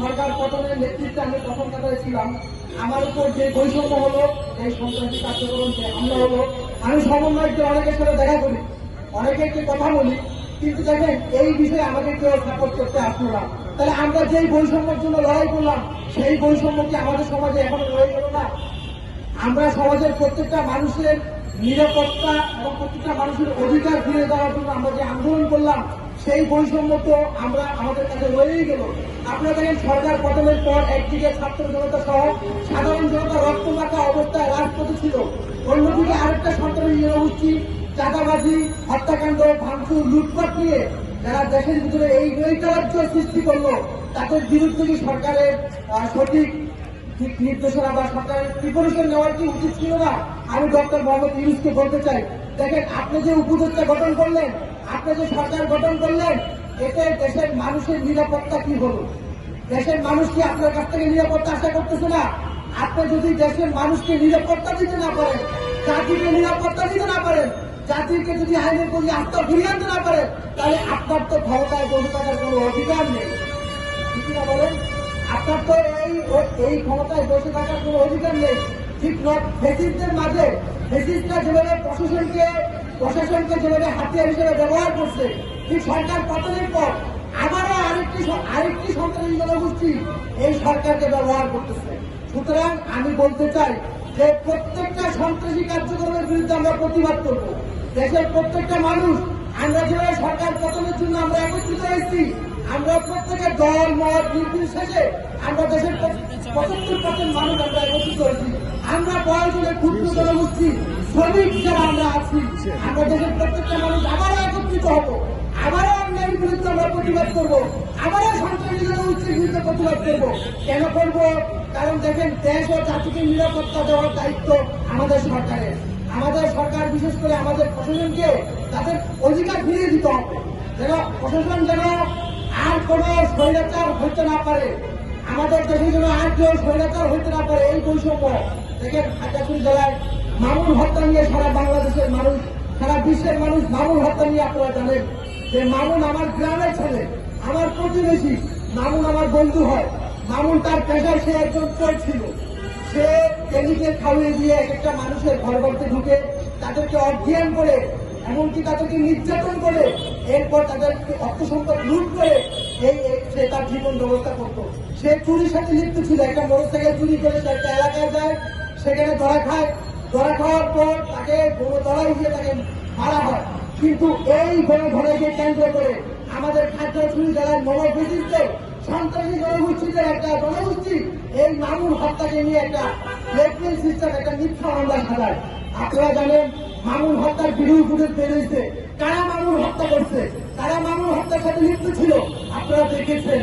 সরকার পতনের নেতৃত্বে আমি তখন কাতারে ছিলাম। আমার উপর যে বৈষম্য হলো, এই সন্ত্রাসী কার্যক্রম যে হামলা হলো, আমি সমন্বয়কে অনেকের সাথে দেখা করি অনেকেরকে কথা বলি। কিন্তু দেখেন, এই বিষয়ে আমাকে কেউ সাপোর্ট করতে আসলো না। তাহলে আমরা যেই বৈষম্যের জন্য লড়াই করলাম, সেই বৈষম্য কি আমাদের সমাজে এখনও লড়াই গেল না? আমরা সমাজের প্রত্যেকটা মানুষের নিরাপত্তা এবং প্রত্যেকটা মানুষের অধিকার ফিরে দেওয়ার জন্য আমরা যে আন্দোলন করলাম সেই বৈষম্য তো আমরা আমাদের কাছে রয়েই গেল। আপনারা দেখেন, সরকার পতনের পর একদিকে ছাত্র জনতা সহ সাধারণ জনতা রক্ত রক্তমাখা অবস্থায় রাজপথে ছিল। অন্যদিকে আরেকটা সন্ত্রাসী জনগোষ্ঠী চাঁদাবাজি, হত্যাকাণ্ড, ভাঙচুর, লুটপাট নিয়ে যারা দেশের ভিতরে এই নৈকারাজ্য সৃষ্টি করল, তাদের বিরুদ্ধে কি সরকারের সঠিক নির্দেশনা বা সরকারের প্রিপারেশন নেওয়ার কি উচিত ছিল না? আমি ডক্টর মোহাম্মদ ইউনুসকে বলতে চাই দেখেন, আপনি যে উপদেষ্টা গঠন করলেন, আপনি যে সরকার গঠন করলেন, এতে দেশের মানুষের নিরাপত্তা কি হলো? দেশের মানুষ কি আপনার কাছ থেকে নিরাপত্তা আশা করতেছে না? আপনি যদি দেশের মানুষকে নিরাপত্তা দিতে না পারেন, জাতিকে নিরাপত্তা দিতে না পারেন, জাতিকে যদি আইনের প্রতি আস্থা ফিরিয়ে আনতে না পারেন, তাহলে আপনার তো ক্ষমতায় বসে থাকার কোনো অধিকার নেই। না বলেন? আপনার তো এই ক্ষমতায় বসে থাকার কোনো অধিকার নেই। ঠিক নয় ফেসিস্টদের মাঝে ফেসিস্টরা যেভাবে প্রশাসনকে প্রশাসনকে যেভাবে হাতিয়ার হিসেবে ব্যবহার করছে ঠিক সরকার পতনের পর আবারও আরেকটি আরেকটি সন্ত্রাসী জনগোষ্ঠী এই সরকারকে ব্যবহার করতেছে। সুতরাং আমি বলতে চাই যে প্রত্যেকটা সন্ত্রাসী কার্যক্রমের বিরুদ্ধে আমরা প্রতিবাদ করব। দেশের প্রত্যেকটা মানুষ, আমরা যেভাবে সরকার পতনের জন্য আমরা একত্রিত হয়েছি, আমরা প্রত্যেকে দল, মত নির্বিশেষে আমরা দেশের পঁচাত্তর পার্সেন্ট মানুষ আমরা একত্রিত হয়েছি। আমরা প্রয়োজনে ক্ষুদ্র জনগোষ্ঠী আমরা দেশের প্রত্যেকটা মানুষ আবারও একত্রিত হব। আবারও আমরা প্রতিবাদ করব। আবারও সন্ত্রাসী জনগোষ্ঠীর বিরুদ্ধে প্রতিবাদ করব। কেন করব? কারণ দেখেন, দেশ ও জাতিকে নিরাপত্তা দেওয়ার দায়িত্ব আমাদের সরকারের। আমাদের সরকার, বিশেষ করে আমাদের প্রশাসনকে তাদের অধিকার ফিরিয়ে দিতে হবে। যেন প্রশাসন যেন আর কোনো স্বৈরাচার হইতে না পারে। আমাদের দেশে যেন আর কেউ স্বৈরাচার হইতে না পারে, এই বৈষম্য। দেখেন খাগড়াছড়ি জেলায় মামুন হত্যা নিয়ে সারা বাংলাদেশের মানুষ সারা বিশ্বের মানুষ মামুন হত্যা নিয়ে আপনারা জানেন যে মামুন আমার গ্রামের ছেলে, আমার প্রতিবেশী, মামুন আমার বন্ধু হয়। মামুন তার পেশায় সে একজন চোর ছিল। সে কেমিক্যাল খাওয়িয়ে দিয়ে এক একটা মানুষের ঘর বাড়িতে ঢুকে তাদেরকে অধ্যয়ন করে, এমনকি তাদেরকে নির্যাতন করে, এরপর তাদেরকে অর্থ সম্পদ লুট করে এই সে তার জীবন ব্যবস্থা করতো। সে চুরির সাথে লিপ্ত ছিল। একটা মোটরসাইকেল চুরি করে একটা এলাকায় যায়, সেখানে ধরা খায়। ধরা খাওয়ার পর তাকে বড় ধরা উঠিয়ে তাকে মারা হয়। কিন্তু এই বড় ধরাকে কেন্দ্র করে আমাদের খাদ্যশ্রী জেলার মনোবিশিষ্ট সন্ত্রাসী জনগোষ্ঠীদের একটা জনগোষ্ঠী, এই মামুন হত্যাকে নিয়ে একটা ব্ল্যাকমেল সিস্টেম, একটা মিথ্যা মামলা সাজায় আপনারা জানেন মামুন হত্যার ভিডিও ফুটেজ বেরিয়েছে। কারা মামুন হত্যা করছে? তারা মামুন হত্যার সাথে লিপ্ত ছিল? আপনারা দেখেছেন।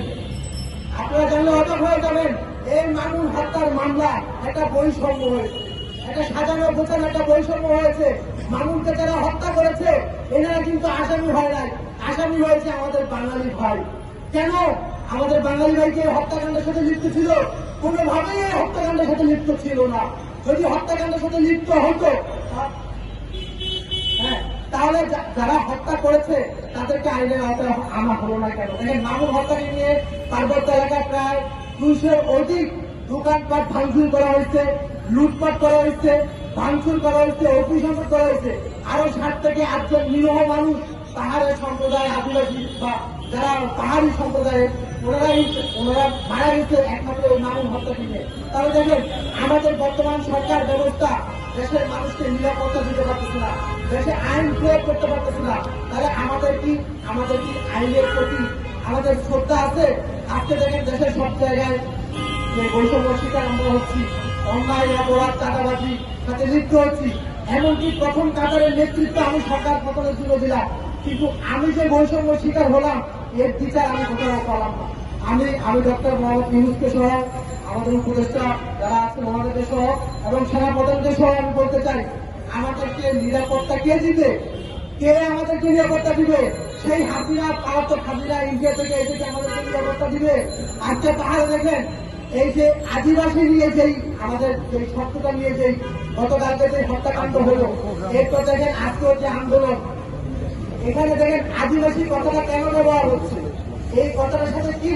আপনারা জানলে অবাক হয়ে যাবেন, এই মামুন হত্যার মামলা একটা বৈষম্য হয়েছে। একটা সাজানো গোছানো একটা বৈষম্য হয়েছে। মামুনকে যারা হত্যা করেছে, এনারা কিন্তু আসামি হয় নাই। আসামি হয়েছে আমাদের বাঙালি ভাই। কেন? আমাদের বাঙালি ভাইকে হত্যাকাণ্ডের সাথে লিপ্ত ছিল? কোনোভাবেই এই হত্যাকাণ্ডের সাথে লিপ্ত ছিল না। যদি হত্যাকাণ্ডের সাথে লিপ্ত হতো হ্যাঁ তাহলে যারা হত্যা করেছে, তাদেরকে আইনের আওতায় আনা হলো না কেন? দেখেন, মামুন হত্যাকে নিয়ে পার্বত্য এলাকায় প্রায় দুইশোর অধিক দোকানপাট ভাঙচুর করা হয়েছে। লুটপাট করা হয়েছে, ভাঙচুর করা হয়েছে, অগ্নিসংযোগ করা হয়েছে। আরও ষাট থেকে আটজন নিরহ মানুষ পাহাড়ের সম্প্রদায় আদিবাসী বা যারা পাহাড়ি সম্প্রদায়ের, ওনারাই ওনারা মারা গেছে একমাত্র ওই মামুন হত্যাকে নিয়ে তাহলে দেখেন, আমাদের বর্তমান সরকার ব্যবস্থা দেশের মানুষকে নিরাপত্তা দিতে পারতেছে না। দেশে আইন প্রয়োগ করতে পারতেছে না। তাহলে আমাদের কি আমাদের কি আইনের প্রতি আমাদের শ্রদ্ধা আছে? আজকে দেখেন দেশের সব জায়গায় যে বৈষম্য শিকার আমরা হচ্ছি। অন্যায় অপরাধ চাঁদাবাজি সাথে লিপ্ত হচ্ছি। এমনকি প্রথম কাতারের নেতৃত্ব আমি সরকার পতনের জন্য দিলাম। কিন্তু আমি যে বৈষম্য শিকার হলাম, এর বিচার আমি কোথাও পালাম না। আমি আমি ডক্টর মোহাম্মদ ইউনুসকে সহ, আমাদের উপদেষ্টা যারা আছে ওনাদেরকে সহ, এবং সেনাপ্রধানকে সহ আমি বলতে চাই, আমাদেরকে নিরাপত্তা কে দিবে? কে আমাদেরকে নিরাপত্তা দিবে? সেই হাসিনা পালাতক হাসিনা ইন্ডিয়া থেকে এসেছে, আমাদেরকে নিরাপত্তা দিবে? আজকে পাহাড়ে দেখেন এই যে আদিবাসী নিয়ে যেই আমাদের সেই সত্যতা নিয়ে যেই গতকালকে যে হত্যাকাণ্ড হলো এরপর দেখেন আজকে যে আন্দোলন, এখানে দেখেন আদিবাসী কথাটা কেন ব্যবহার হচ্ছে? এই কথাটার সাথে কি